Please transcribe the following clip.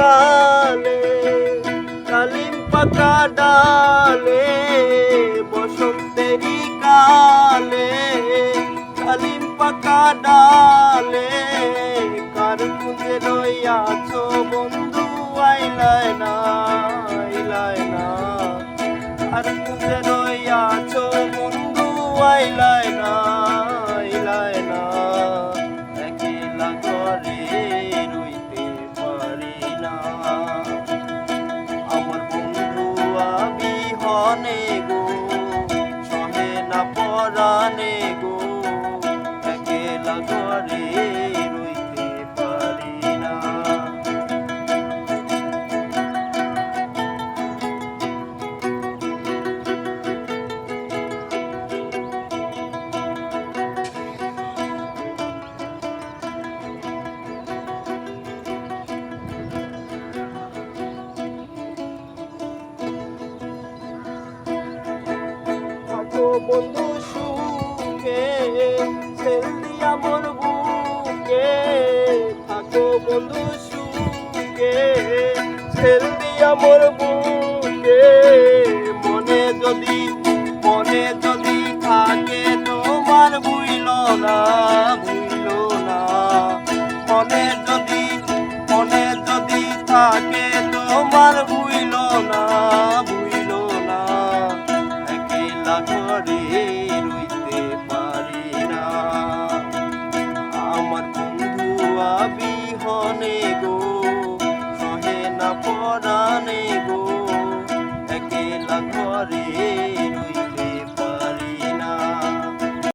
কালে কালিম পাতা ডালে, বসন্তেরই কালে কালিম পাতা ডালে কার খুঁজে রইয়াছো বন্ধু আইলায় না আইলায় না। আর খুঁজে রইয়াছো বন্ধু আইলায় না আইলায় না। একলা ঘরে হনে গো সহে না পরানে গো। বন্ধু সুখে সেল দিয়া মন বুকে থাকো বন্ধু সুখে সেল দিয়া মন বুকে মনে যদি মনে যদি থাকে তোমার বুইল না বুইল না। মনে যদি মনে যদি থাকে তোমার ঘরে রইতে পারি না। আমার বন্ধু আবি হনে গো, সহে না পরানে গো, একেলা ঘরে